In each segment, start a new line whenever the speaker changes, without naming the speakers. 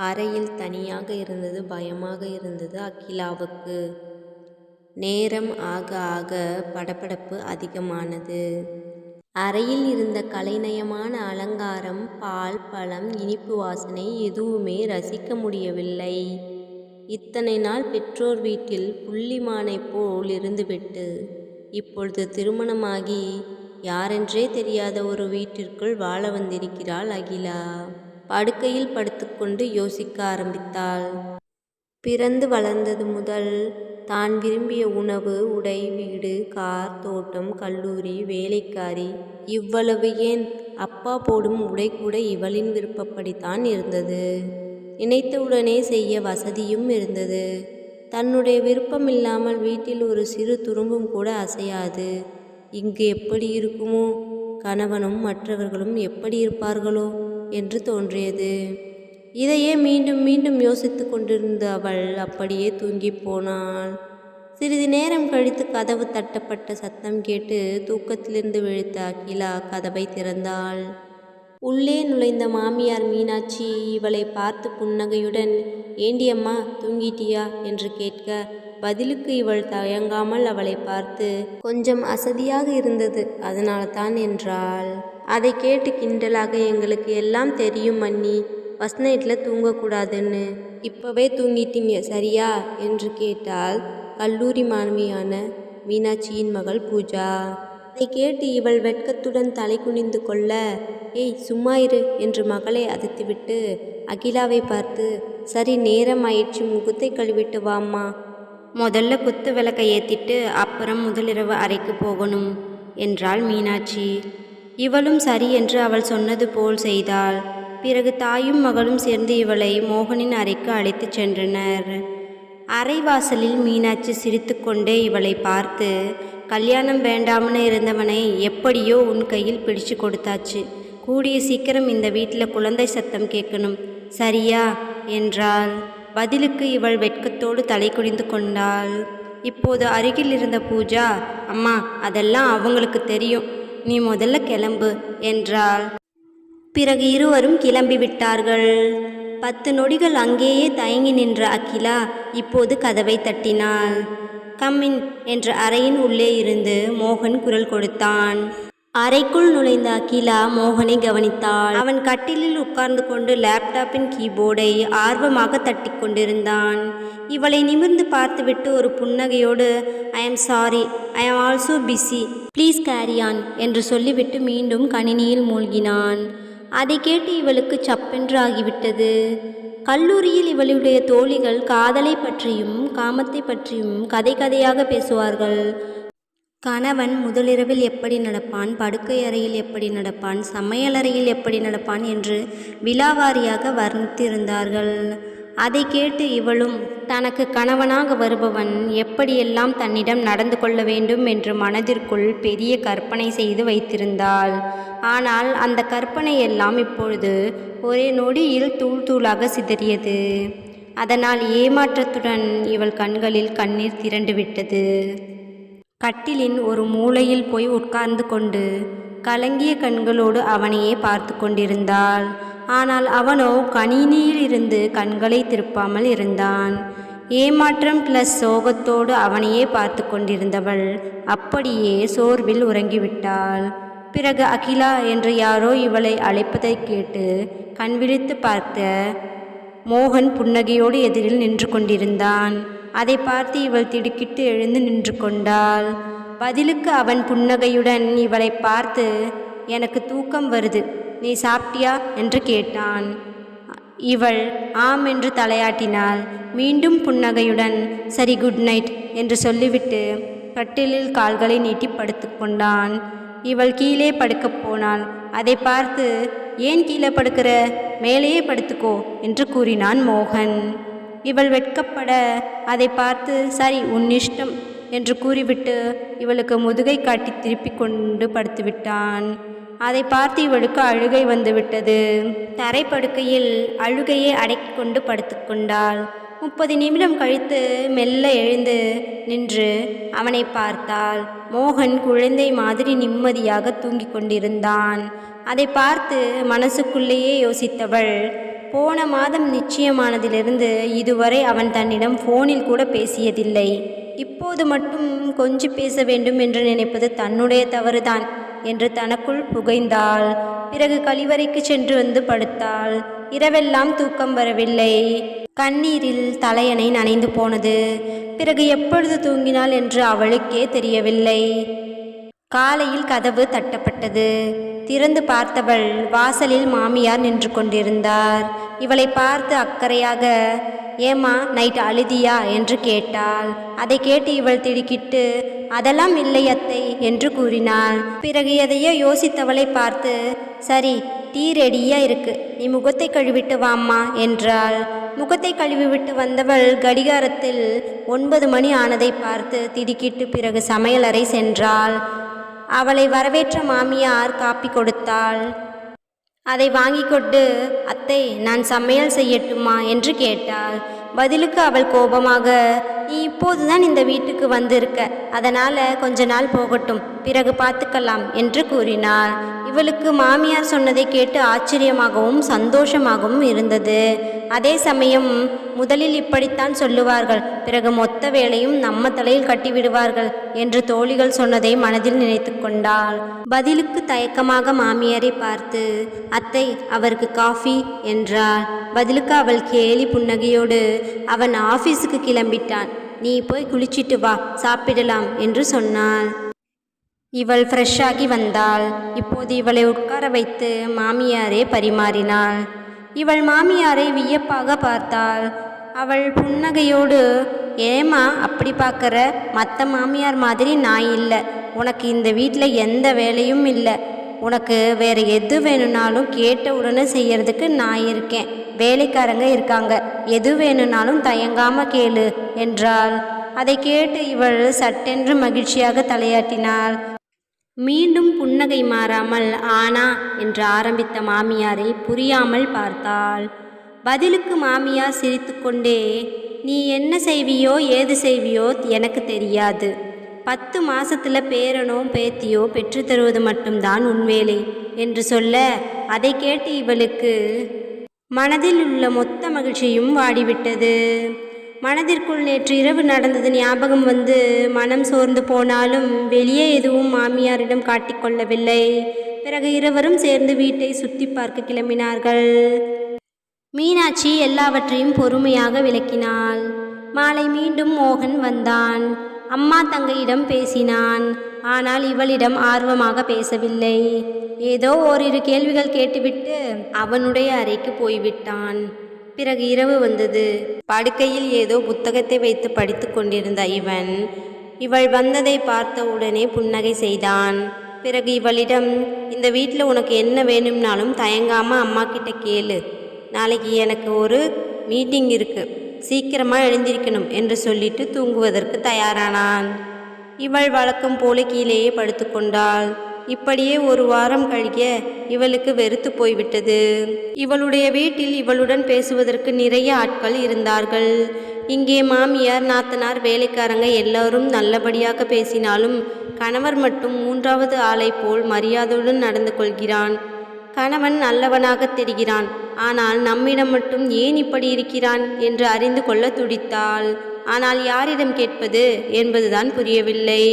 அறையில் தனியாக இருந்தது பயமாக இருந்தது அகிலாவுக்கு. நேரம் ஆக ஆக படபடப்பு அதிகமானது. அறையில் இருந்த கலைநயமான அலங்காரம் பால் பழம் இனிப்பு வாசனை எதுவுமே ரசிக்க முடியவில்லை. இத்தனை நாள் பெற்றோர் வீட்டில் புள்ளிமானை போல் இருந்துவிட்டு இப்பொழுது திருமணமாகி யாரென்றே தெரியாத ஒரு வீட்டிற்குள் வாழ வந்திருக்கிறாள் அகிலா. படுக்கையில் படுத்துக்கொண்டு யோசிக்க ஆரம்பித்தாள். பிறந்து வளர்ந்தது முதல் தான் விரும்பிய உணவு உடை வீடு கார் தோட்டம் கல்லூரி வேலைக்காரி இவ்வளவு ஏன்? அப்பா போடும் உடை கூட இவளின் விருப்பப்படித்தான் இருந்தது. நினைத்தவுடனே செய்ய வசதியும் இருந்தது. தன்னுடைய விருப்பமில்லாமல் வீட்டில் ஒரு சிறு துரும்பும் கூட அசையாது. இங்கு எப்படி இருக்குமோ? கணவனும் மற்றவர்களும் எப்படி இருப்பார்களோ? என்று தோன்றியது. இதையே மீண்டும் மீண்டும் யோசித்து கொண்டிருந்த அவள் அப்படியே தூங்கி போனாள். சிறிது நேரம் கழித்து கதவு தட்டப்பட்ட சத்தம் கேட்டு தூக்கத்திலிருந்து விழித்த அகிலா கதவை திறந்தாள். உள்ளே நுழைந்த மாமியார் மீனாட்சி இவளை பார்த்து புன்னகையுடன் ஏண்டியம்மா தூங்கிட்டியா? என்று கேட்க பதிலுக்கு இவள் தயங்காமல் அவளை பார்த்து கொஞ்சம் அசதியாக இருந்தது அதனால்தான் என்றாள். அதை கேட்டு கிண்டலாக எங்களுக்கு எல்லாம் தெரியும் மன்னி ஃபஸ்ட் நைட்டில் தூங்கக்கூடாதுன்னு. இப்போவே தூங்கிட்டீங்க சரியா? என்று கேட்டால் கல்லூரி மாணவியான மீனாட்சியின் மகள் பூஜா. அதை கேட்டு இவள் வெட்கத்துடன் தலை குனிந்து கொள்ள ஏய் சும்மா இரு என்று மகளை அதிர்த்துவிட்டு அகிலாவை பார்த்து சரி நேரம் ஆயிடுச்சு முகத்தை கழுவிட்டு வாம்மா. முதல்ல குத்து விளக்கை ஏற்றிட்டு அப்புறம் முதலிரவு அறைக்கு போகணும் என்றாள் மீனாட்சி. இவளும் சரி என்று அவள் சொன்னது போல் செய்தாள். பிறகு தாயும் மகளும் சேர்ந்து இவளை மோகனின் அறைக்கு அழைத்துச் சென்றனர். அரைவாசலில் மீனாட்சி சிரித்துக்கொண்டே இவளை பார்த்து கல்யாணம் வேண்டாம்னு இருந்தவனை எப்படியோ உன் கையில் பிடிச்சு கொடுத்தாச்சு. கூடிய சீக்கிரம் இந்த வீட்டில் குழந்தை சத்தம் கேட்கணும். சரியா? என்றாள். பதிலுக்கு இவள் வெட்கத்தோடு தலை குனிந்து கொண்டாள். இப்போது அருகில் இருந்த பூஜா அம்மா அதெல்லாம் அவங்களுக்கு தெரியும். நீ முதல்ல கிளம்பு என்றாள். பிறகு இருவரும் கிளம்பி விட்டார்கள். பத்து நொடிகள் அங்கேயே தயங்கி நின்ற அகிலா இப்போது கதவை தட்டினாள். கம்மின் என்ற அறையின் உள்ளே இருந்து மோகன் குரல் கொடுத்தான். அறைக்குள் நுழைந்த அகிலா மோகனை கவனித்தாள். அவன் கட்டிலில் உட்கார்ந்து கொண்டு லேப்டாப்பின் கீபோர்டை ஆர்வமாக தட்டி கொண்டிருந்தான். இவளை நிமிர்ந்து பார்த்துவிட்டு ஒரு புன்னகையோடு I am sorry I am also busy please carry on என்று சொல்லிவிட்டு மீண்டும் கணினியில் மூழ்கினான். அதை கேட்டு இவளுக்கு சப்பென்று ஆகிவிட்டது கல்லூரியில் இவளுடைய தோழிகள் காதலை பற்றியும் காமத்தை பற்றியும் கதை கதையாக பேசுவார்கள். கணவன் முதலிரவில் எப்படி நடப்பான் படுக்கை அறையில் எப்படி நடப்பான் சமையலறையில் எப்படி நடப்பான் என்று விலாவாரியாக வர்ணித்திருந்தார்கள். அதை கேட்டு இவளும் தனக்கு கணவனாக வருபவன் எப்படியெல்லாம் தன்னிடம் நடந்து கொள்ள வேண்டும் என்று மனதிற்குள் பெரிய கற்பனை செய்து வைத்திருந்தாள். ஆனால் அந்த கற்பனை எல்லாம் இப்பொழுது ஒரே நொடியில் தூள் தூளாக சிதறியது. அதனால் ஏமாற்றத்துடன் இவள் கண்களில் கண்ணீர் திரண்டு விட்டது. கட்டிலின் ஒரு மூலையில் போய் உட்கார்ந்து கொண்டு கலங்கிய கண்களோடு அவனையே பார்த்து கொண்டிருந்தாள். ஆனால் அவனோ கணினியில் இருந்து கண்களை திருப்பாமல் இருந்தான். ஏமாற்றம் பிளஸ் சோகத்தோடு அவனையே பார்த்து கொண்டிருந்தவள் அப்படியே சோர்வில் உறங்கிவிட்டாள். பிறகு அகிலா என்று யாரோ இவளை அழைப்பதை கேட்டு கண்விழித்து பார்த்த மோகன் புன்னகையோடு எதிரில் நின்று கொண்டிருந்தான். அதை பார்த்து இவள் திடுக்கிட்டு எழுந்து நின்று கொண்டாள். பதிலுக்கு அவன் புன்னகையுடன் இவளை பார்த்து எனக்கு தூக்கம் வருது. நீ சாப்பிட்டியா? என்று கேட்டான். இவள் ஆம் என்று தலையாட்டினாள். மீண்டும் புன்னகையுடன் சரி குட் நைட் என்று சொல்லிவிட்டு கட்டிலில் கால்களை நீட்டி படுத்துக்கொண்டான் இவள் கீழே படுக்கப் போனாள். அதை பார்த்து ஏன் கீழே படுக்கிற? மேலேயே படுத்துக்கோ என்று கூறினான் மோகன். இவள் வெட்கப்பட அதை பார்த்து சரி உன் இஷ்டம் என்று கூறிவிட்டு இவளுக்கு முதுகை காட்டி திருப்பி கொண்டு படுத்துவிட்டான். அதை பார்த்து இவளுக்கு அழுகை வந்துவிட்டது. தரைப்படுக்கையில் அழுகையை அடக்கி கொண்டு படுத்துக்கொண்டாள் முப்பது நிமிடம் கழித்து மெல்ல எழுந்து நின்று அவனை பார்த்தாள். மோகன் குழந்தை மாதிரி நிம்மதியாக தூங்கிக் கொண்டிருந்தான். அதை பார்த்து மனசுக்குள்ளேயே யோசித்தவள் போன மாதம் நிச்சயமானதிலிருந்து இதுவரை அவன் தன்னிடம் ஃபோனில் கூட பேசியதில்லை. இப்போது மட்டும் கொஞ்சி பேச வேண்டும் என்று நினைப்பது தன்னுடைய தவறுதான் என்று தனக்குள் புகைந்தாள். பிறகு கழிவறைக்கு சென்று வந்து படுத்தாள். இரவெல்லாம் தூக்கம் வரவில்லை. கண்ணீரில் தலையணை நனைந்து போனது. பிறகு எப்பொழுது தூங்கினாள் என்று அவளுக்கே தெரியவில்லை. காலையில் கதவு தட்டப்பட்டது. திறந்து பார்த்தவள் வாசலில் மாமியார் நின்று கொண்டிருந்தார். இவளை பார்த்து அக்கறையாக ஏம்மா நைட் அழுதியா? என்று கேட்டாள். அதை கேட்டு இவள் திடுக்கிட்டு அதெல்லாம் இல்லை அத்தை என்று கூறினாள். பிறகு எதையோ யோசித்தவளை பார்த்து சரி டீ ரெடியா இருக்கு. நீ முகத்தை கழுவிட்டு வாம்மா என்றாள். முகத்தை கழுவிவிட்டு வந்தவள் கடிகாரத்தில் ஒன்பது மணி ஆனதை பார்த்து திடுக்கிட்டு பிறகு சமையலறை சென்றாள். அவளை வரவேற்ற மாமியார் காப்பி கொடுத்தாள். அதை வாங்கி கொண்டு அத்தை நான் சமையல் செய்யட்டுமா? என்று கேட்டாள். பதிலுக்கு அவள் கோபமாக நீ இப்போதுதான் இந்த வீட்டுக்கு வந்திருக்க. அதனால கொஞ்ச நாள் போகட்டும். பிறகு பார்த்துக்கலாம் என்று கூறினாள் இவளுக்கு மாமியார் சொன்னதை கேட்டு ஆச்சரியமாகவும் சந்தோஷமாகவும் இருந்தது. அதே சமயம் முதலில் இப்படித்தான் சொல்லுவார்கள். பிறகு மொத்த வேலையும் நம்ம தலையில் கட்டிவிடுவார்கள் என்று தோழிகள் சொன்னதை மனதில் நினைத்து கொண்டாள். பதிலுக்கு தயக்கமாக மாமியாரை பார்த்து அத்தை அவருக்கு காஃபி என்றாள். பதிலுக்கு அவள் கேலி புன்னகையோடு அவன் ஆபீஸுக்கு கிளம்பிட்டான். நீ போய் குளிச்சிட்டு வா சாப்பிடலாம் என்று சொன்னாள். இவள் ஃப்ரெஷ்ஷாகி வந்தாள். இப்போது இவளை உட்கார வைத்து மாமியாரே பரிமாறினாள். இவள் மாமியாரை வியப்பாக பார்த்தாள். அவள் புன்னகையோடு ஏமா அப்படி பார்க்குற? மற்ற மாமியார் மாதிரி நான் இல்லை. உனக்கு இந்த வீட்டில் எந்த வேலையும் இல்லை. உனக்கு வேறு எது வேணும்னாலும் கேட்ட உடனே செய்யறதுக்கு நான் இருக்கேன். வேலைக்காரங்க இருக்காங்க. எது வேணும்னாலும் தயங்காம கேளு என்றாள். அதை கேட்டு இவள் சட்டென்று மகிழ்ச்சியாக தலையாட்டினாள். மீண்டும் புன்னகை மாறாமல் ஆனா என்று ஆரம்பித்த மாமியாரை புரியாமல் பார்த்தாள். பதிலுக்கு மாமியார் சிரித்துக்கொண்டே நீ என்ன செய்வியோ ஏது செய்வியோ எனக்கு தெரியாது. பத்து மாசத்துல பேரனோ பேத்தியோ பெற்று தருவது மட்டும்தான் உன் வேலை என்று சொல்ல அதை கேட்டு இவளுக்கு மனதில் உள்ள மொத்த மகிழ்ச்சியும் வாடிவிட்டது. மனதிற்குள் நேற்று இரவு நடந்தது ஞாபகம் வந்து மனம் சோர்ந்து போனாலும் வெளியே எதுவும் மாமியாரிடம் காட்டிக்கொள்ளவில்லை பிறகு இருவரும் சேர்ந்து வீட்டை சுத்தி பார்க்க கிளம்பினார்கள். மீனாட்சி எல்லாவற்றையும் பொறுமையாக விளக்கினாள். மாலை மீண்டும் மோகன் வந்தான். அம்மா தங்கையிடம் பேசினான். ஆனால் இவளிடம் ஆர்வமாக பேசவில்லை. ஏதோ ஓரிரு கேள்விகள் கேட்டுவிட்டு அவனுடைய அறைக்கு போய்விட்டான். பிறகு இரவு வந்தது. படுக்கையில் ஏதோ புத்தகத்தை வைத்து படித்து கொண்டிருந்த இவன் இவள் வந்ததை பார்த்த உடனே புன்னகை செய்தான். பிறகு இவளிடம் இந்த வீட்டில் உனக்கு என்ன வேணும்னாலும் தயங்காமல் அம்மா கிட்ட கேளு. நாளைக்கு எனக்கு ஒரு மீட்டிங் இருக்கு. சீக்கிரமாக எழுந்திருக்கணும் என்று சொல்லிட்டு தூங்குவதற்கு தயாரானான். இவள் வழக்கம் போல கீழேயே படுத்துக்கொண்டாள் இப்படியே ஒரு வாரம் கழிய இவளுக்கு வெறுத்து போய்விட்டது. இவளுடைய வீட்டில் இவளுடன் பேசுவதற்கு நிறைய ஆட்கள் இருந்தார்கள். இங்கே மாமியார் நாத்தனார் வேலைக்காரங்க எல்லாரும் நல்லபடியாக பேசினாலும் கணவர் மட்டும் மூன்றாவது ஆளை போல் மரியாதையுடன் நடந்து கொள்கிறான். கணவன் நல்லவனாக தெரிகிறான். ஆனால் நம்மிடம் மட்டும் ஏன் இப்படி இருக்கிறான் என்று அறிந்து கொள்ள துடித்தாள். ஆனால் யாரிடம் கேட்பது என்பதுதான் புரியவில்லை.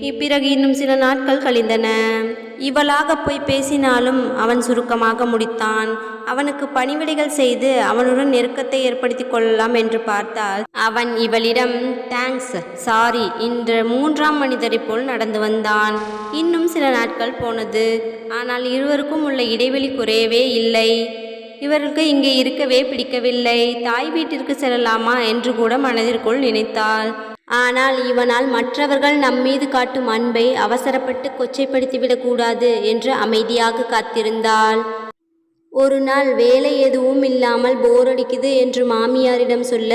இப்பிறகு இன்னும் சில நாட்கள் கழிந்தன. இவளாக போய் பேசினாலும் அவன் சுருக்கமாக முடித்தான். அவனுக்கு பணிவிடைகள் செய்து அவனுடன் நெருக்கத்தை ஏற்படுத்தி கொள்ளலாம் என்று பார்த்தால் அவன் இவளிடம் தேங்க்ஸ் சாரி என்ற மூன்றாம் மனிதரைப் போல் நடந்து வந்தான். இன்னும் சில நாட்கள் போனது. ஆனால் இருவருக்கும் உள்ள இடைவெளி குறையவே இல்லை. இவருக்கு இங்கே இருக்கவே பிடிக்கவில்லை. தாய் வீட்டிற்கு செல்லலாமா என்று கூட மனதிற்குள் நினைத்தாள். ஆனால் இவனால் மற்றவர்கள் நம்மீது காட்டும் அன்பை அவசரப்பட்டு கொச்சைப்படுத்திவிடக்கூடாது என்று அமைதியாக காத்திருந்தாள். ஒரு நாள் வேலை எதுவும் இல்லாமல் போர் அடிக்குது என்று மாமியாரிடம் சொல்ல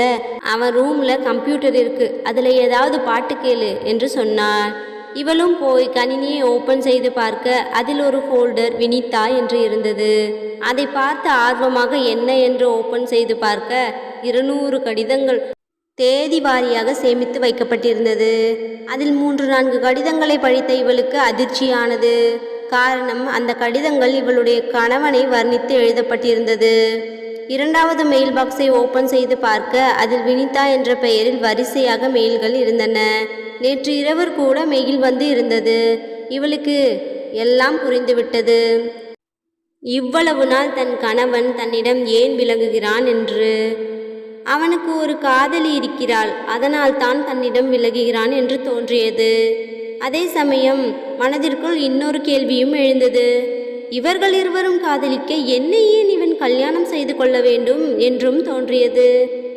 அவன் ரூம்ல கம்ப்யூட்டர் இருக்கு. அதில் ஏதாவது பாட்டு கேளு என்று சொன்னார் இவளும் போய் கணினியை ஓபன் செய்து பார்க்க அதில் ஒரு ஃபோல்டர் வினிதா என்று இருந்தது. அதை பார்த்து ஆர்வமாக என்ன என்று ஓபன் செய்து பார்க்க இருநூறு கடிதங்கள் தேதி வாரியாக சேமித்து வைக்கப்பட்டிருந்தது. அதில் மூன்று நான்கு கடிதங்களை படித்த இவளுக்கு அதிர்ச்சியானது. காரணம் அந்த கடிதங்கள் இவளுடைய கணவனை வர்ணித்து எழுதப்பட்டிருந்தது. இரண்டாவது மெயில் பாக்ஸை ஓபன் செய்து பார்க்க அதில் வினிதா என்ற பெயரில் வரிசையாக மெயில்கள் இருந்தன. நேற்று இரவு கூட மெயில் வந்து இருந்தது. இவளுக்கு எல்லாம் புரிந்துவிட்டது இவ்வளவு நாள் தன் கணவன் தன்னிடம் ஏன் விலகுகிறான் என்று. அவனுக்கு ஒரு காதலி இருக்கிறாள். அதனால் தான் தன்னிடம் விலகுகிறான் என்று தோன்றியது. அதே சமயம் மனதிற்குள் இன்னொரு கேள்வியும் எழுந்தது. இவர்கள் இருவரும் காதலிக்க என்னை ஏன் இவன் கல்யாணம் செய்து கொள்ள வேண்டும் என்றும் தோன்றியது.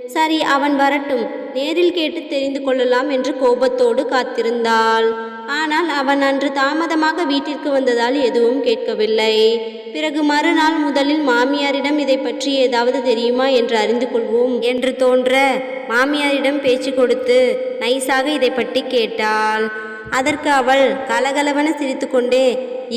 சரி அவன் வரட்டும். நேரில் கேட்டு தெரிந்து கொள்ளலாம் என்று கோபத்தோடு காத்திருந்தாள். ஆனால் அவன் அன்று தாமதமாக வீட்டிற்கு வந்ததால் எதுவும் கேட்கவில்லை. பிறகு மறுநாள் முதலில் மாமியாரிடம் இதை பற்றி ஏதாவது தெரியுமா என்று அறிந்து கொள்வோம் என்று தோன்ற மாமியாரிடம் பேச்சு கொடுத்து நைஸாக இதை பற்றி கேட்டாள். அதற்கு அவள் கலகலவென சிரித்துக்கொண்டே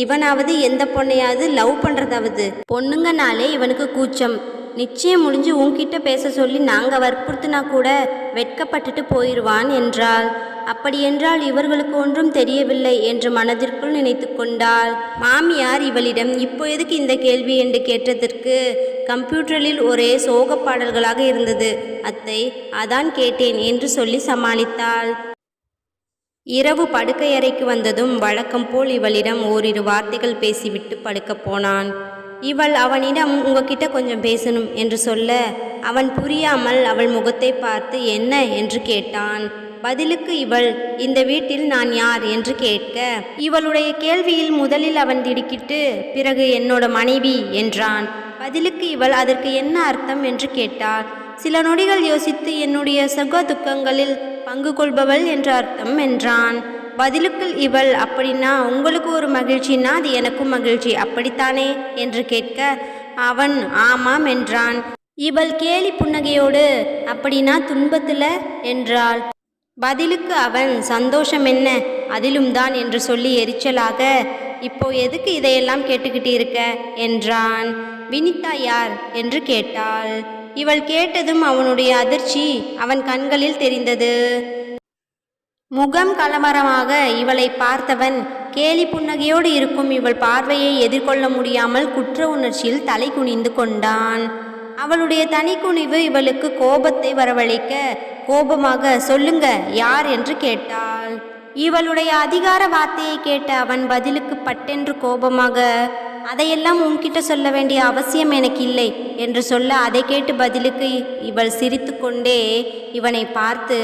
இவனாவது எந்த பொண்ணையாவது லவ் பண்ணுறதாவது பொண்ணுங்கனாலே இவனுக்கு கூச்சம். நிச்சயம் முடிஞ்சு உன்கிட்ட பேச சொல்லி நாங்கள் வற்புறுத்தினா கூட வெட்கப்பட்டுட்டு போயிடுவான் என்றாள். அப்படியென்றால் இவர்களுக்கு ஒன்றும் தெரியவில்லை என்று மனதிற்குள் நினைத்து கொண்டாள். மாமியார் இவளிடம் இப்போ எதுக்கு இந்த கேள்வி? என்று கேட்டதற்கு கம்ப்யூட்டரில் ஒரே சோக பாடல்களாக இருந்தது. அத்தை அதான் கேட்டேன் என்று சொல்லி சமாளித்தாள். இரவு படுக்கையறைக்கு வந்ததும் வழக்கம் போல் இவளிடம் ஓரிரு வார்த்தைகள் பேசிவிட்டு படுக்கப் போனான். இவள் அவனிடம் உங்ககிட்ட கொஞ்சம் பேசணும் என்று சொல்ல அவன் புரியாமல் அவள் முகத்தை பார்த்து என்ன? என்று கேட்டான். பதிலுக்கு இவள் இந்த வீட்டில் நான் யார்? என்று கேட்க இவளுடைய கேள்வியில் முதலில் அவன் திடுக்கிட்டு பிறகு என்னோட மனைவி என்றான். பதிலுக்கு இவள் அதற்கு என்ன அர்த்தம்? என்று கேட்டாள். சில நொடிகள் யோசித்து என்னுடைய சுக துக்கங்களில் பங்கு கொள்பவள் என்ற அர்த்தம் என்றான். பதிலுக்கு இவள் அப்படின்னா உங்களுக்கு ஒரு மகிழ்ச்சின்னா அது எனக்கும் மகிழ்ச்சி. அப்படித்தானே? என்று கேட்க அவன் ஆமாம் என்றான். இவள் கேலி புன்னகையோடு அப்படின்னா துன்பத்தில்? என்றாள். பதிலுக்கு அவன் சந்தோஷம் என்ன? அதிலும் தான் என்று சொல்லி எரிச்சலாக இப்போ எதுக்கு இதையெல்லாம் கேட்டுக்கிட்டு இருக்க? என்றான். வினிதா யார்? என்று கேட்டாள். இவள் கேட்டதும் அவனுடைய அதிர்ச்சி அவன் கண்களில் தெரிந்தது. முகம் கலவரமாக இவளை பார்த்தவன் கேலி புன்னகையோடு இருக்கும் இவள் பார்வையை எதிர்கொள்ள முடியாமல் குற்ற உணர்ச்சியில் தலை குனிந்து கொண்டான். அவளுடைய தனிக்குனிவு இவளுக்கு கோபத்தை வரவழைக்க கோபமாக சொல்லுங்க யார்? என்று கேட்டாள். இவளுடைய அதிகார வார்த்தையை கேட்ட அவன் பதிலுக்கு பட்டென்று கோபமாக அதையெல்லாம் உன்கிட்ட சொல்ல வேண்டிய அவசியம் எனக்கு இல்லை என்று சொல்ல அதை கேட்டு பதிலுக்கு இவள் சிரித்துக்கொண்டே இவனை பார்த்து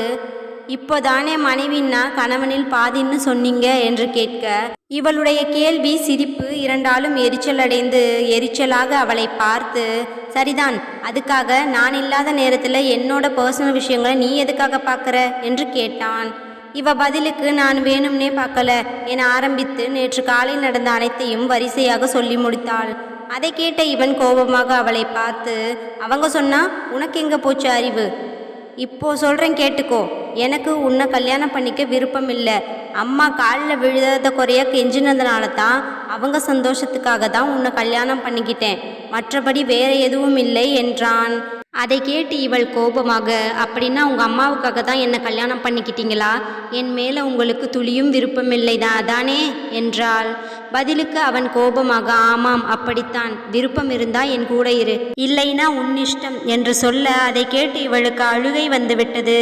இப்போதானே மனைவின்னா கணவனில் பாதின்னு சொன்னீங்க? என்று கேட்க இவளுடைய கேள்வி சிரிப்பு இரண்டாலும் எரிச்சலடைந்து எரிச்சலாக அவளை பார்த்து சரிதான் அதுக்காக நான் இல்லாத நேரத்தில் என்னோட பர்சனல் விஷயங்களை நீ எதுக்காக பார்க்குற? என்று கேட்டான். இவ பதிலுக்கு நான் வேணும்னே பார்க்கல என ஆரம்பித்து நேற்று காலை நடந்த அனைத்தையும் வரிசையாக சொல்லி முடித்தாள். அதை கேட்ட இவன் கோபமாக அவளை பார்த்து அவங்க சொன்னா உனக்கு எங்க போச்சு அறிவு? இப்போ சொல்கிறேன் கேட்டுக்கோ. எனக்கு உன்னை கல்யாணம் பண்ணிக்க விருப்பம் இல்லை. அம்மா காலில் விழுத குறைய கெஞ்சினதுனால தான் அவங்க சந்தோஷத்துக்காக தான் உன்னை கல்யாணம் பண்ணிக்கிட்டேன். மற்றபடி வேற எதுவும் இல்லை என்றான். அதை கேட்டு இவள் கோபமாக அப்படின்னா உங்கள் அம்மாவுக்காக தான் என்னை கல்யாணம் பண்ணிக்கிட்டீங்களா? என் மேலே உங்களுக்கு துளியும் விருப்பமில்லை தான் தானே என்றாள். பதிலுக்கு அவன் கோபமாக ஆமாம் அப்படித்தான். விருப்பம் இருந்தா என் கூட இரு. இல்லைனா உன் இஷ்டம் என்று சொல்ல அதை கேட்டு இவளுக்கு அழுகை வந்துவிட்டது.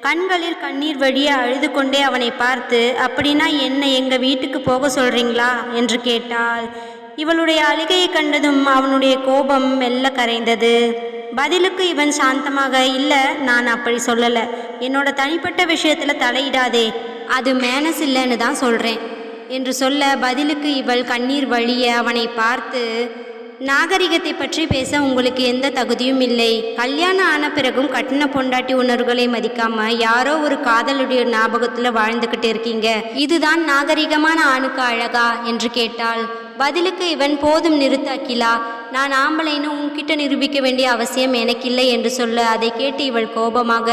கண்களில் கண்ணீர் வழியே அழுது கொண்டே அவனை பார்த்து அப்படின்னா என்னை எங்கள் வீட்டுக்கு போக சொல்கிறீங்களா என்று கேட்டாள். இவளுடைய அழுகையை கண்டதும் அவனுடைய கோபம் மெல்ல கரைந்தது. பதிலுக்கு இவன் சாந்தமாக இல்லை நான் அப்படி சொல்லலை. என்னோட தனிப்பட்ட விஷயத்தில் தலையிடாதே. அது மேனஸ் இல்லைன்னு தான் சொல்கிறேன் என்று சொல்ல பதிலுக்கு இவள் கண்ணீர் வழிய அவனை பார்த்து நாகரிகத்தை பற்றி பேச உங்களுக்கு எந்த தகுதியும் இல்லை. கல்யாணம் ஆன பிறகும் கட்டின பொண்டாட்டி உணர்வுகளை மதிக்காம யாரோ ஒரு காதலுடைய ஞாபகத்துல வாழ்ந்துகிட்டு இருக்கீங்க. இதுதான் நாகரிகமான ஆணுக்கு அழகா? என்று கேட்டாள். பதிலுக்கு இவன் போதும் நிறுத்தாக்கிலா நான் ஆம்பளைன்னு உன்கிட்ட நிரூபிக்க வேண்டிய அவசியம் எனக்கு இல்லை என்று சொல்ல அதை கேட்டு இவள் கோபமாக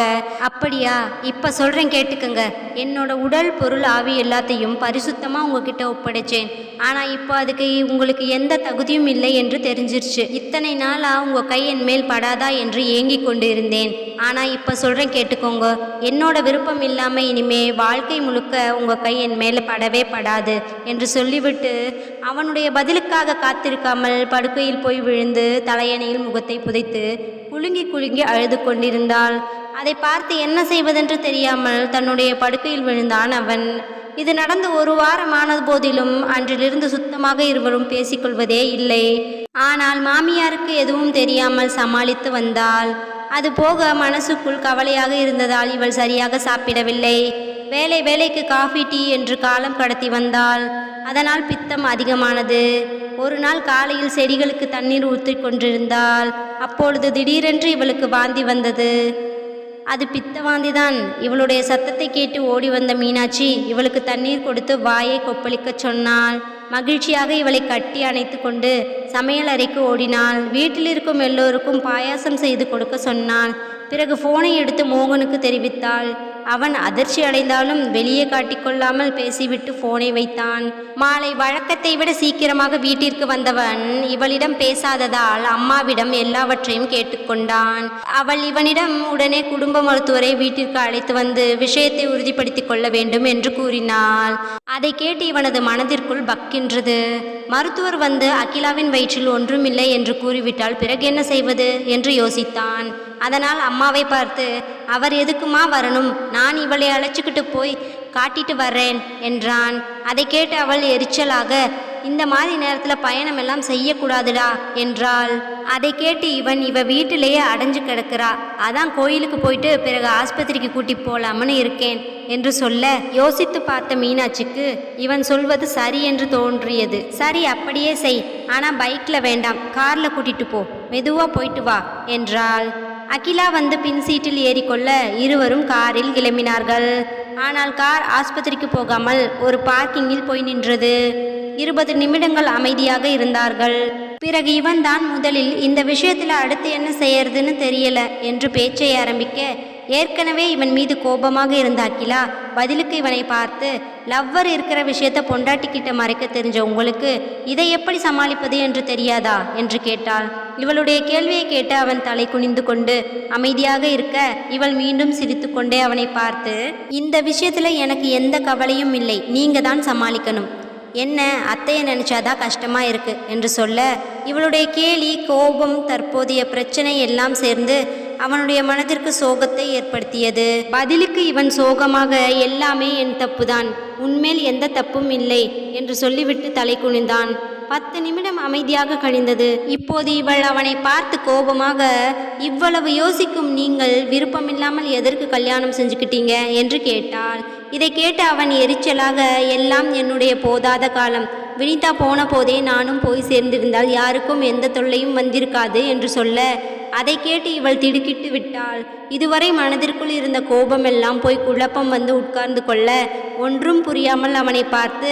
அப்படியா? இப்ப சொல்றேன் கேட்டுக்கங்க. என்னோட உடல் பொருள் ஆவி எல்லாத்தையும் பரிசுத்தமா உங்ககிட்ட ஒப்படைச்சேன். ஆனா இப்போ அதுக்கு உங்களுக்கு எந்த தகுதியும் இல்லை என்று தெரிஞ்சிருச்சு. இத்தனை நாளா உங்க கை என் மேல் படாதா என்று ஏங்கி கொண்டு இருந்தேன் ஆனா இப்ப சொல்றேன் கேட்டுக்கோங்க. என்னோட விருப்பம் இல்லாம இனிமே வாழ்க்கை முழுக்க உங்க கை என் மேல படவே படாது என்று சொல்லிவிட்டு அவனுடைய பதிலுக்காக காத்திருக்காமல் படுக்கையில் போய்
போய் விழுந்து தலையணையில் முகத்தை புதைத்து குலுங்கி குலுங்கி அழுது கொண்டிருந்தாள். அதை பார்த்து என்ன செய்வதென்று தெரியாமல் தன்னுடைய படுக்கையில் விழுந்தான் அவன். இது நடந்து ஒரு வாரமானது போதிலும் அன்றிலிருந்து சுத்தமாக இருவரும் பேசிக்கொள்வதே இல்லை. ஆனால் மாமியாருக்கு எதுவும் தெரியாமல் சமாளித்து வந்தாள். அது போக மனசுக்குள் கவலையாக இருந்ததால் இவள் சரியாக சாப்பிடவில்லை. வேலை வேலைக்கு காஃபி டீ என்று காலம் கடத்தி வந்தாள். அதனால் பித்தம் அதிகமானது. ஒரு நாள் காலையில் செடிகளுக்கு தண்ணீர் ஊற்றிக் கொண்டிருந்தாள் அப்பொழுது திடீரென்று இவளுக்கு வாந்தி வந்தது. அது பித்த வாந்திதான். இவளுடைய சத்தத்தை கேட்டு ஓடி வந்த மீனாட்சி இவளுக்கு தண்ணீர் கொடுத்து வாயை கொப்பளிக்கச் சொன்னாள். மகிழ்ச்சியாக இவளை கட்டி அணைத்து கொண்டு சமையல் அறைக்கு ஓடினாள். வீட்டில் இருக்கும் எல்லோருக்கும் பாயாசம் செய்து கொடுக்க சொன்னாள். பிறகு போனை எடுத்து மோகனுக்கு தெரிவித்தாள். அவன் அதிர்ச்சி அடைந்தாலும் வெளியே காட்டிக்கொள்ளாமல் பேசிவிட்டு போனை வைத்தான். மாலை வழக்கத்தை விட சீக்கிரமாக வீட்டிற்கு வந்தவன் இவளிடம் பேசாததால் அம்மாவிடம் எல்லாவற்றையும் கேட்டுக்கொண்டான் அவள் இவனிடம் உடனே குடும்ப மருத்துவரை வீட்டிற்கு அழைத்து வந்து விஷயத்தை உறுதிப்படுத்திக் கொள்ள வேண்டும் என்று கூறினாள். அதை கேட்டு இவனது மனதிற்குள் பக்கின்றது மருத்துவர் வந்து அகிலாவின் வயிற்றில் ஒன்றுமில்லை என்று கூறிவிட்டால் பிறகு என்ன செய்வது? என்று யோசித்தான். அதனால் அம்மாவை பார்த்து அவர் எதுக்குமா வரணும்? நான் இவளை அழைச்சிக்கிட்டு போய் காட்டிட்டு வர்றேன் என்றான். அதை கேட்டு அவள் எரிச்சலாக இந்த மாதிரி நேரத்தில் பயணம் எல்லாம் செய்யக்கூடாதுடா என்றாள். அதை கேட்டு இவன் இவ வீட்டிலேயே அடைஞ்சு கிடக்கிறா. அதான் கோயிலுக்கு போயிட்டு பிறகு ஆஸ்பத்திரிக்கு கூட்டி போலாம்னு இருக்கேன் என்று சொல்ல யோசித்து பார்த்த மீனாட்சிக்கு இவன் சொல்வது சரி என்று தோன்றியது. சரி அப்படியே செய். ஆனால் பைக்கில் வேண்டாம். காரில் கூட்டிட்டு போ. மெதுவா போயிட்டு வா என்றாள். அகிலா வந்து பின் சீட்டில் ஏறிக்கொள்ள இருவரும் காரில் கிளம்பினார்கள். ஆனால் கார் ஆஸ்பத்திரிக்கு போகாமல் ஒரு பார்க்கிங்கில் போய் நின்றது. இருபது நிமிடங்கள் அமைதியாக இருந்தார்கள். பிறகு இவன் தான் முதலில் இந்த விஷயத்தில் அடுத்து என்ன செய்யறதுன்னு தெரியல என்று பேச்சை ஆரம்பிக்க ஏற்கனவே இவன் மீது கோபமாக இருந்த அகிலா பதிலுக்கு இவனை பார்த்து லவ்வர் இருக்கிற விஷயத்த பொண்டாட்டிக்கிட்ட மறைக்க தெரிஞ்ச உங்களுக்கு இதை எப்படி சமாளிப்பது என்று தெரியாதா? என்று கேட்டாள். இவளுடைய கேள்வியை கேட்டு அவன் தலை குனிந்து கொண்டு அமைதியாக இருக்க. இவள் மீண்டும் சிரித்துக்கொண்டே அவனை பார்த்து இந்த விஷயத்துல எனக்கு எந்த கவலையும் இல்லை. நீங்க தான் சமாளிக்கணும். என்ன அத்தையை நினைச்சாதான் கஷ்டமா இருக்கு? என்று சொல்ல இவளுடைய கேலி கோபம் தற்போதைய பிரச்சனை எல்லாம் சேர்ந்து அவனுடைய மனதிற்கு சோகத்தை ஏற்படுத்தியது. பதிலுக்கு இவன் சோகமாக எல்லாமே என் தப்புதான். உன்மேல் எந்த தப்பும் இல்லை என்று சொல்லிவிட்டு தலை குனிந்தான். பத்து நிமிடம் அமைதியாக கழிந்தது. இப்போது இவள் அவனை பார்த்து கோபமாக இவ்வளவு யோசிக்கும் நீங்கள் விருப்பமில்லாமல் எதற்கு கல்யாணம் செஞ்சுக்கிட்டீங்க? என்று கேட்டாள். இதை கேட்டு அவன் எரிச்சலாக எல்லாம் என்னுடைய போதாத காலம். வினிதா போன போதே நானும் போய் சேர்ந்திருந்தால் யாருக்கும் எந்த தொல்லையும் வந்திருக்காது என்று சொல்ல அதை கேட்டு இவள் திடுக்கிட்டு விட்டாள். இதுவரை மனதிற்குள் இருந்த கோபமெல்லாம் போய் குழப்பம் வந்து உட்கார்ந்து கொள்ள ஒன்றும் புரியாமல் அவனை பார்த்து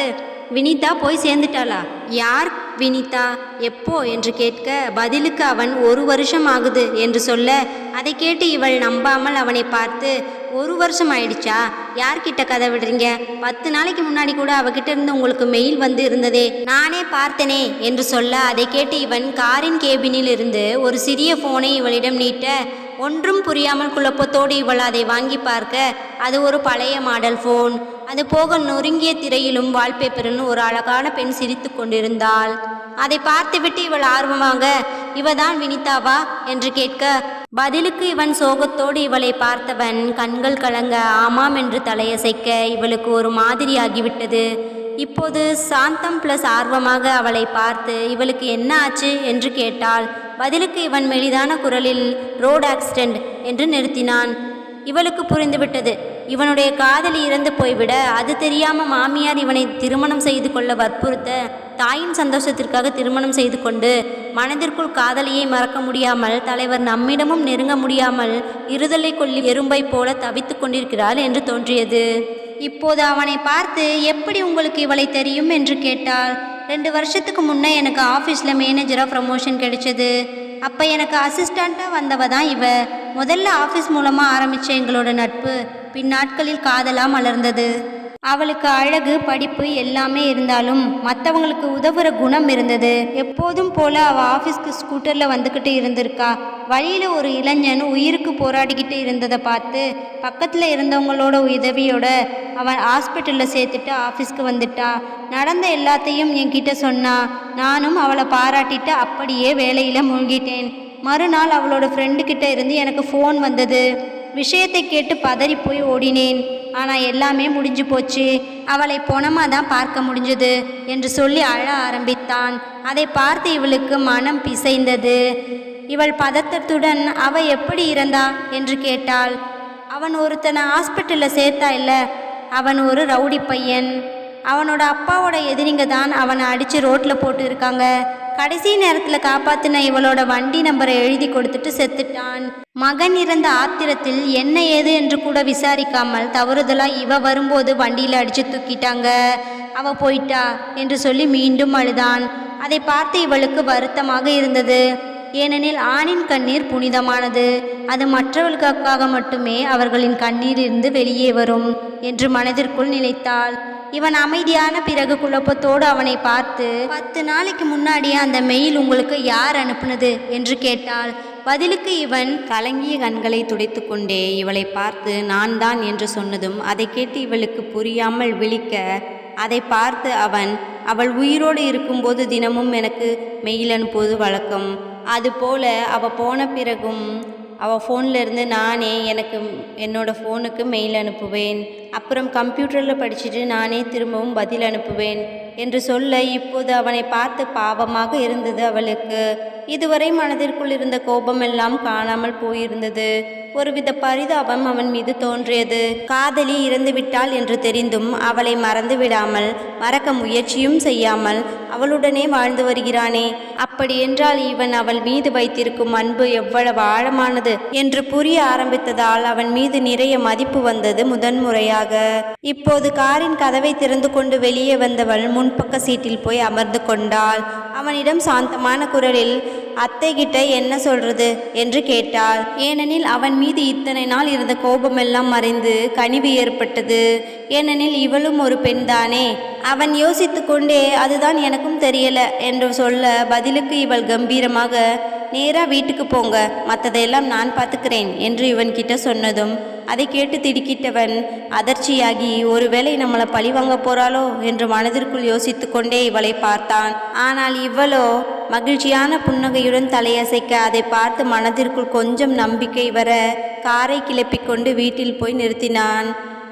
வினிதா போய் சேர்ந்துட்டாளா? யார் வினிதா? எப்போ? என்று கேட்க பதிலுக்கு அவன் ஒரு வருஷம் ஆகுது என்று சொல்ல அதை கேட்டு இவள் நம்பாமல் அவனை பார்த்து ஒரு வருஷம் ஆயிடுச்சா? யார்கிட்ட கதை விடுறீங்க? பத்து நாளைக்கு முன்னாடி கூட அவகிட்ட இருந்து உங்களுக்கு மெயில் வந்து இருந்ததே. நானே பார்த்தனே என்று சொல்ல அதை கேட்டு இவன் காரின் கேபினில் இருந்து ஒரு சிறிய போனை இவளிடம் நீட்ட ஒன்றும் புரியாமல் குழப்பத்தோடு இவள் அதை வாங்கி பார்க்க அது ஒரு பழைய மாடல் ஃபோன் அது போக நொறுங்கிய திரையிலும் வால்பேப்பரிலும் ஒரு அழகான பெண் சிரித்து கொண்டிருந்தாள். அதை பார்த்துவிட்டு இவள் ஆர்வமாக இவதான் வினிதாவா? என்று கேட்க பதிலுக்கு இவன் சோகத்தோடு இவளை பார்த்தவன் கண்கள் கலங்க ஆமாம் என்று தலையசைக்க இவளுக்கு ஒரு மாதிரியாகிவிட்டது. இப்போது சாந்தம் பிளஸ் ஆர்வமாக அவளை பார்த்து இவளுக்கு என்ன ஆச்சு? என்று கேட்டாள். பதிலுக்கு இவன் மெலிதான குரலில் ரோட் ஆக்சிடென்ட் என்று நிறுத்தினான். இவளுக்கு புரிந்துவிட்டது. இவனுடைய காதலி இறந்து போய்விட அது தெரியாம மாமியார் இவனை திருமணம் செய்து கொள்ள வற்புறுத்த தாயின் சந்தோஷத்திற்காக திருமணம் செய்து கொண்டு மனதிற்குள் காதலியை மறக்க முடியாமல் தலைவர் நம்மிடமும் நெருங்க முடியாமல் இருதலை கொள்ளி எறும்பைப் போல தவித்துக் கொண்டிருக்கிறாள் என்று தோன்றியது. இப்போது அவனை பார்த்து எப்படி உங்களுக்கு இவளை தெரியும் என்று கேட்டாள். ரெண்டு வருஷத்துக்கு முன்னே எனக்கு ஆஃபீஸில் மேனேஜராக ப்ரமோஷன் கிடைச்சது. அப்போ எனக்கு அசிஸ்டண்ட்டாக வந்தவ தான் இவ. முதல்ல ஆஃபீஸ் மூலமாக ஆரம்பித்த எங்களோட நட்பு பின் நாட்களில் காதலாக மலர்ந்தது. அவளுக்கு அழகு படிப்பு எல்லாமே இருந்தாலும் மற்றவங்களுக்கு உதவுற குணம் இருந்தது. எப்போதும் போல அவ ஆஃபீஸ்க்கு ஸ்கூட்டர்ல வந்துக்கிட்டு இருந்திருக்கா. வழியில ஒரு இளைஞன் உயிருக்கு போராடிக்கிட்டு இருந்ததை பார்த்து பக்கத்துல இருந்தவங்களோட உதவியோட அவன் ஹாஸ்பிட்டல்ல சேர்த்துட்டு ஆஃபீஸ்க்கு வந்துட்டா. நடந்த எல்லாத்தையும் என்கிட்ட சொன்னா. நானும் அவளை பாராட்டிட்டு அப்படியே வேலையில மூழ்கிட்டேன். மறுநாள் அவளோட ஃப்ரெண்டு கிட்ட இருந்து எனக்கு ஃபோன் வந்தது. விஷயத்தை கேட்டு பதறி போய் ஓடினேன். ஆனால் எல்லாமே முடிஞ்சு போச்சு. அவளை பொணமாக தான் பார்க்க முடிஞ்சது என்று சொல்லி அழ ஆரம்பித்தான். அதை பார்த்து இவளுக்கு மனம் பிசைந்தது. இவள் பதத்தத்துடன் அவ எப்படி இருந்தா என்று கேட்டாள். அவன் ஒருத்தனை ஹாஸ்பிட்டலில் சேர்த்தா இல்லை? அவன் ஒரு ரவுடி பையன். அவனோட அப்பாவோட எதிரிங்க தான் அவனை அடித்து ரோட்டில் போட்டு இருக்காங்க கடைசி நேரத்தில் காப்பாத்தின இவளோட வண்டி நம்பரை எழுதி கொடுத்துட்டு செத்துட்டான். மகன் இறந்த ஆத்திரத்தில் என்ன ஏது என்று கூட விசாரிக்காமல் தவறுதலாக இவ வரும்போது வண்டியில் அடித்து தூக்கிட்டாங்க. அவ போயிட்டா என்று சொல்லி மீண்டும் அழுதான். அதை பார்த்து இவளுக்கு வருத்தமாக இருந்தது. ஏனெனில் ஆணின் கண்ணீர் புனிதமானது. அது மற்றவர்களுக்காக மட்டுமே அவர்களின் கண்ணீரிலிருந்து வெளியே வரும் என்று மனதிற்குள் நினைத்தாள். இவன் அமைதியான பிறகு குழப்பத்தோடு அவனை பார்த்து பத்து நாளைக்கு முன்னாடியே அந்த மெயில் உங்களுக்கு யார் அனுப்புனது? என்று கேட்டாள். பதிலுக்கு இவன்
கலங்கிய கண்களை துடைத்துக்கொண்டே இவளை பார்த்து நான் தான் என்று சொன்னதும் அதை கேட்டு இவளுக்கு புரியாமல் விழிக்க அதை பார்த்து அவன் அவள் உயிரோடு இருக்கும்போது தினமும் எனக்கு மெயில் அனுப்புவது வழக்கம். அதுபோல் அவள் போன பிறகும் அவள் ஃபோனில் இருந்து நானே எனக்கு என்னோட ஃபோனுக்கு மெயில் அனுப்புவேன். அப்புறம் கம்ப்யூட்டரில் படிச்சுட்டு நானே திரும்பவும் பதில் அனுப்புவேன் என்று சொல்ல இப்போது அவனை பார்த்து பாவமாக இருந்தது அவளுக்கு. இதுவரை மனதிற்குள் இருந்த கோபமெல்லாம் காணாமல் போயிருந்தது. ஒருவித பரிதாபம் அவன் மீது தோன்றியது. காதலி இறந்துவிட்டாள் என்று தெரிந்தும் அவளை மறந்து விடாமல் மறக்க முயற்சியும் செய்யாமல் அவளுடனே வாழ்ந்து வருகிறானே. அப்படியென்றால் இவன் அவள் மீது வைத்திருக்கும் அன்பு எவ்வளவு ஆழமானது என்று புரிய ஆரம்பித்ததால் அவன் மீது நிறைய மதிப்பு வந்தது முதன்முறையாக. இப்போது காரின் கதவை திறந்து கொண்டு வெளியே வந்தவள் முன்பக்க சீட்டில் போய் அமர்ந்து கொண்டாள். அவனிடம் சாந்தமான குரலில் அத்தை கிட்ட என்ன சொல்றது? என்று கேட்டாள். ஏனெனில் அவன் மீது இத்தனை நாள் இருந்த கோபமெல்லாம் மறைந்து கனிவு ஏற்பட்டது. ஏனெனில் இவளும் ஒரு பெண்தானே. அவன் யோசித்து கொண்டே அதுதான் எனக்கும் தெரியல என்று சொல்ல பதிலுக்கு இவள் கம்பீரமாக நேராக வீட்டுக்கு போங்க. மற்றதையெல்லாம் நான் பார்த்துக்கிறேன் என்று இவன் கிட்ட சொன்னதும் அதை கேட்டு திடுக்கிட்டவன் அதிர்ச்சியாகி ஒருவேளை நம்மளை பழி வாங்க போறாளோ? என்று மனதிற்குள் யோசித்து கொண்டே இவளை பார்த்தான். ஆனால் இவளோ? மகிழ்ச்சியான புன்னகையுடன் தலையசைக்க அதை பார்த்து மனதிற்குள் கொஞ்சம் நம்பிக்கை வர காரை கிளப்பிக் கொண்டு வீட்டில் போய் நிறுத்தினான்.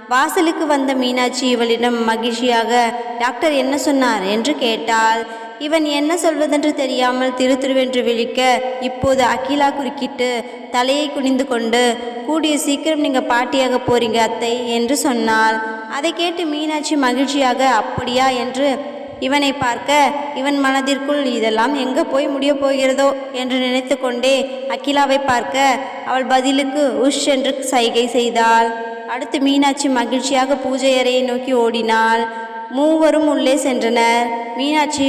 வாசலுக்கு வந்த மீனாட்சி இவளிடம் மகிழ்ச்சியாக டாக்டர் என்ன சொன்னார்? என்று கேட்டாள். இவன் என்ன சொல்வதென்று தெரியாமல் திரு திருவென்று விழிக்க இப்போது அகிலா குறுக்கிட்டு தலையை குனிந்து கொண்டு கூடிய சீக்கிரம் நீங்கள் பாட்டியாக போறீங்க அத்தை என்று சொன்னாள். அதை கேட்டு மீனாட்சி மகிழ்ச்சியாக அப்படியா? என்று இவனை பார்க்க இவன் மனதிற்குள் இதெல்லாம் எங்கே போய் முடிய போகிறதோ? என்று நினைத்து கொண்டே அகிலாவை பார்க்க அவள் பதிலுக்கு உஷ் என்று சைகை செய்தாள். அடுத்து மீனாட்சி மகிழ்ச்சியாக பூஜை அறையை நோக்கி ஓடினாள். மூவரும் உள்ளே சென்றனர். மீனாட்சி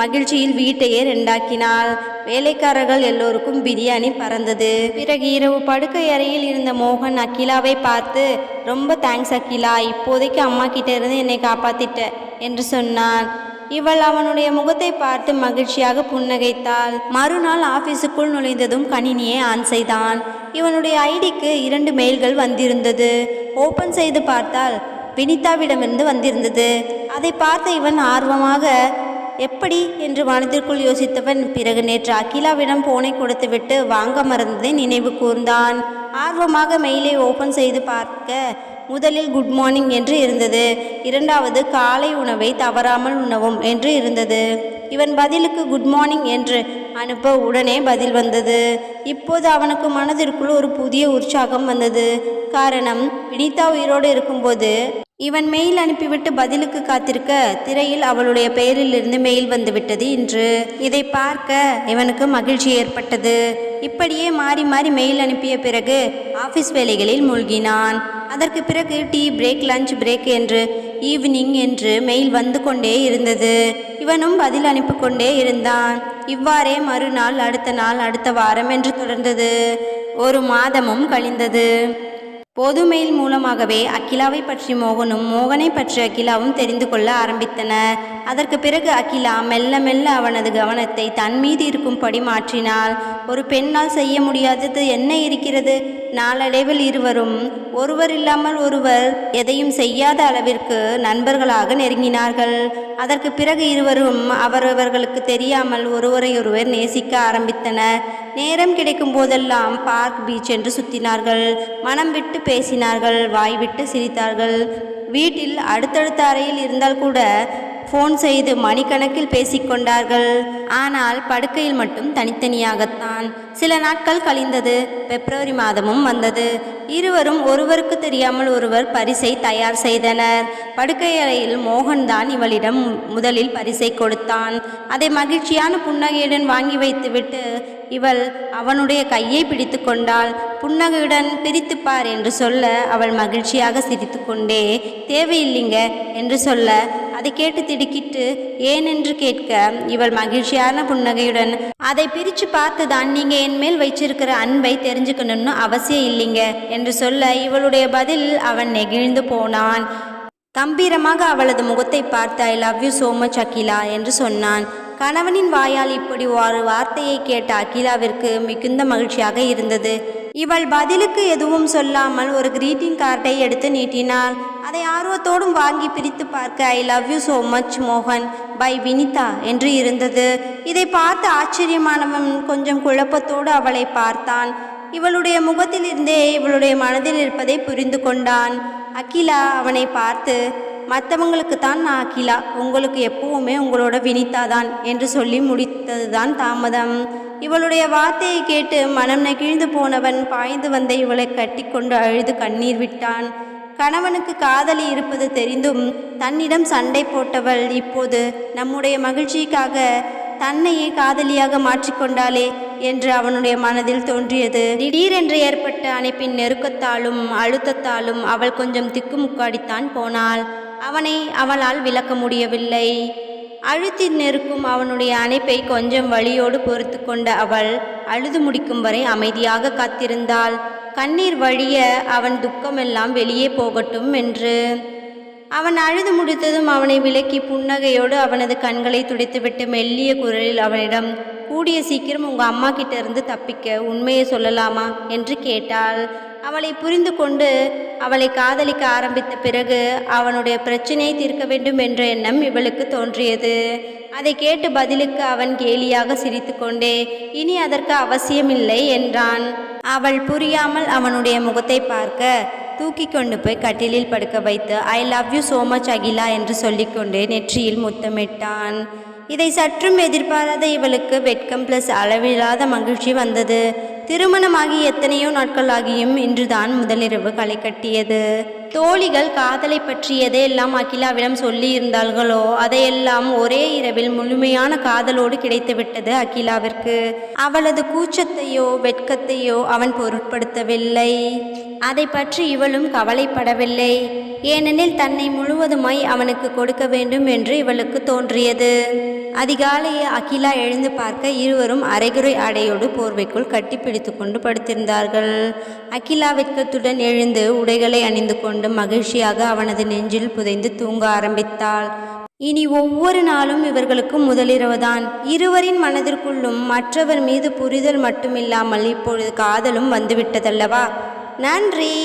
மகிழ்ச்சியில் வீட்டையே ரெண்டாக்கினாள். வேலைக்காரர்கள் எல்லோருக்கும் பிரியாணி பறந்தது. பிறகு இரவு படுக்கை அறையில் இருந்த மோகன் அகிலாவை பார்த்து ரொம்ப தேங்க்ஸ் அகிலா இப்போதைக்கு அம்மா கிட்ட இருந்து என்னை காப்பாத்திட்ட என்று சொன்னான் இவள் அவனுடைய முகத்தை பார்த்து மகிழ்ச்சியாக புன்னகைத்தாள். மறுநாள் ஆபீஸுக்குள் நுழைந்ததும் கணினியை ஆன் செய்தான். இவனுடைய ஐடிக்கு இரண்டு மெயில்கள் வந்திருந்தது. ஓபன் செய்து பார்த்தால் வினிதாவிடமிருந்து வந்திருந்தது. அதை பார்த்த இவன் ஆர்வமாக எப்படி? என்று மனதிற்குள் யோசித்தவன் பிறகு நேற்று அகிலாவிடம் போனை கொடுத்துவிட்டு வாங்க மறந்ததை நினைவு கூர்ந்தான். ஆர்வமாக மெயிலை ஓபன் செய்து பார்க்க முதலில் குட் மார்னிங் என்று இருந்தது. இரண்டாவது காலை உணவை தவறாமல் உணவும் என்று இருந்தது. இவன் பதிலுக்கு குட் மார்னிங் என்று அனுப்ப உடனே பதில் வந்தது. இப்போது அவனுக்கு மனதிற்குள் ஒரு புதிய உற்சாகம் வந்தது. காரணம் வினிதா உயிரோடு இருக்கும்போது இவன் மெயில் அனுப்பிவிட்டு பதிலுக்கு காத்திருக்க திரையில் அவளுடைய பெயரிலிருந்து மெயில் வந்துவிட்டது இன்று. இதை பார்க்க இவனுக்கு மகிழ்ச்சி ஏற்பட்டது. இப்படியே மாறி மாறி மெயில் அனுப்பிய பிறகு ஆபீஸ் வேலைகளில் மூழ்கினான். அதற்கு பிறகு டீ பிரேக் லஞ்ச் பிரேக் என்று ஈவினிங் என்று மெயில் வந்து கொண்டே இருந்தது. இவனும் பதில் அனுப்பி கொண்டே இருந்தான். இவ்வாறே மறுநாள் அடுத்த நாள் அடுத்த வாரம் என்று தொடர்ந்தது. ஒரு மாதமும் கழிந்தது.
பொதுமெயில் மூலமாகவே அகிலாவை பற்றி மோகனும் மோகனை பற்றி அகிலாவும் தெரிந்து கொள்ள ஆரம்பித்தனர் அதற்கு பிறகு அகிலா மெல்ல மெல்ல அவனது கவனத்தை தன் மீது இருக்கும்படி மாற்றினாள். ஒரு பெண்ணால் செய்ய முடியாதது என்ன இருக்கிறது? நாளடைவில் இருவரும் ஒருவர் இல்லாமல் ஒருவர் எதையும் செய்யாத அளவிற்கு நண்பர்களாக நெருங்கினார்கள். அதற்கு பிறகு இருவரும் அவரவர்களுக்கு தெரியாமல் ஒருவரையொருவர் நேசிக்க ஆரம்பித்தனர். நேரம் கிடைக்கும் போதெல்லாம் பார்க் பீச் என்று சுற்றினார்கள் மனம் விட்டு பேசினார்கள். வாய் விட்டு சிரித்தார்கள். வீட்டில் அடுத்தடுத்த அறையில் இருந்தால் கூட ஃபோன் செய்து மணிக்கணக்கில் பேசிக்கொண்டார்கள். ஆனால் படுக்கையில் மட்டும் தனித்தனியாகத்தான். சில நாட்கள் கழிந்தது. பிப்ரவரி மாதமும் வந்தது. இருவரும் ஒருவருக்கு தெரியாமல் ஒருவர் பரிசை தயார் செய்தனர். படுக்கை அறையில் மோகன்தான் இவளிடம் முதலில் பரிசை கொடுத்தான். அதை மகிழ்ச்சியான புன்னகையுடன் வாங்கி வைத்துவிட்டு இவள் அவனுடைய கையை பிடித்து கொண்டாள். புன்னகையுடன் பிரித்துப்பார் என்று சொல்ல அவள் மகிழ்ச்சியாக சிரித்துக்கொண்டே தேவையில்லைங்க என்று சொல்ல அதை கேட்டு திடுக்கிட்டு ஏன் என்று கேட்க இவள் மகிழ்ச்சியான புன்னகையுடன் அதை பிரித்து பார்த்து தான் நீங்கள் என் மேல் வச்சிருக்கிற அன்பை தெரிஞ்சுக்கணும்னு அவசியம் இல்லைங்க என்று சொல்ல இவளுடைய பதில் அவன் நெகிழ்ந்து போனான். கம்பீரமாக அவளது முகத்தை பார்த்து I love you so much Akila என்று சொன்னான். கணவனின் வாயால் இப்படி ஒரு வார்த்தையை கேட்ட அகிலாவிற்கு மிகுந்த மகிழ்ச்சியாக இருந்தது. இவள் பதிலுக்கு எதுவும் சொல்லாமல் ஒரு கிரீட்டிங் கார்டை எடுத்து நீட்டினாள். அதை ஆர்வத்தோடும் வாங்கி பிரித்து பார்க்க I love you so much மோகன். பை வினிதா என்று இருந்தது. இதை பார்த்து ஆச்சரியமானவன் கொஞ்சம் குழப்பத்தோடு அவளை பார்த்தான். இவளுடைய முகத்திலிருந்தே இவளுடைய மனதில் இருப்பதை புரிந்து கொண்டான். அகிலா அவனை பார்த்து மற்றவங்களுக்கு தான் நான் அகிலா. உங்களுக்கு எப்பவுமே உங்களோட வினிதா தான் என்று சொல்லி முடித்ததுதான் தாமதம். இவளுடைய வார்த்தையை கேட்டு மனம் நெகிழ்ந்து போனவன் பாய்ந்து வந்த இவளை கட்டிக்கொண்டு அழுது கண்ணீர் விட்டான். கணவனுக்கு காதலி இருப்பது தெரிந்தும் தன்னிடம் சண்டை போட்டவள் இப்போது நம்முடைய மகிழ்ச்சிக்காக தன்னையே காதலியாக மாற்றிக்கொண்டாளே என்று அவனுடைய மனதில் தோன்றியது. திடீரென்று ஏற்பட்ட அணைப்பின் நெருக்கத்தாலும் அழுத்தத்தாலும் அவள் கொஞ்சம் திக்குமுக்காடித்தான் போனாள். அவனை அவளால் விளக்க முடியவில்லை. அழுத்தி நெருக்கும் அவனுடைய அணைப்பை கொஞ்சம் வழியோடு பொறுத்து கொண்ட அவள் அழுது முடிக்கும் வரை அமைதியாக காத்திருந்தாள். கண்ணீர் வழிய அவன் துக்கமெல்லாம் வெளியே போகட்டும் என்று. அவன் அழுது முடித்ததும் அவனை விலக்கி புன்னகையோடு அவனது கண்களை துடைத்துவிட்டு மெல்லிய குரலில் அவனிடம் கூடிய சீக்கிரம் உங்கள் அம்மா கிட்ட இருந்து தப்பிக்க உண்மையை சொல்லலாமா? என்று கேட்டாள். அவளை புரிந்து கொண்டு அவளை காதலிக்க ஆரம்பித்த பிறகு அவனுடைய பிரச்சனையை தீர்க்க வேண்டும் என்ற எண்ணம் இவளுக்கு தோன்றியது. அதை கேட்டு பதிலுக்கு அவன் கேலியாக சிரித்துக்கொண்டே இனி அதற்கு அவசியமில்லை என்றான். அவள் புரியாமல் அவனுடைய முகத்தை பார்க்க தூக்கி கொண்டு போய் கட்டிலில் படுக்க வைத்து I love you so much Akila என்று சொல்லிக்கொண்டே நெற்றியில் முத்தமிட்டான். இதை சற்றும் எதிர்பாராத இவளுக்கு வெட்கம் பிளஸ் அளவில்லாத மகிழ்ச்சி வந்தது. திருமணமாகி எத்தனையோ நாட்கள் ஆகியும் இன்றுதான் முதலிரவு களை கட்டியது. தோழிகள் காதலை பற்றி எதையெல்லாம் அகிலாவிடம் சொல்லியிருந்தார்களோ அதையெல்லாம் ஒரே இரவில் முழுமையான காதலோடு கிடைத்துவிட்டது அகிலாவிற்கு. அவளது கூச்சத்தையோ வெட்கத்தையோ அவன் பொருட்படுத்தவில்லை. அதை பற்றி இவளும் கவலைப்படவில்லை. ஏனெனில் தன்னை முழுவதுமாய் அவனுக்கு கொடுக்க வேண்டும் என்று இவளுக்கு தோன்றியது. அதிகாலையே அகிலா எழுந்து பார்க்க இருவரும் அரைகுறை ஆடையோடு போர்வைக்குள் கட்டிப்பிடித்து கொண்டு படுத்திருந்தார்கள். அகிலா வெட்கத்துடன் எழுந்து உடைகளை அணிந்து கொண்டு மகிழ்ச்சியாக அவனது நெஞ்சில் புதைந்து தூங்க ஆரம்பித்தாள். இனி ஒவ்வொரு நாளும் இவர்களுக்கு முதலிரவுதான். இருவரின் மனதிற்குள்ளும் மற்றவர் மீது புரிதல் மட்டுமில்லாமல் இப்பொழுது காதலும் வந்துவிட்டதல்லவா? நன்றி!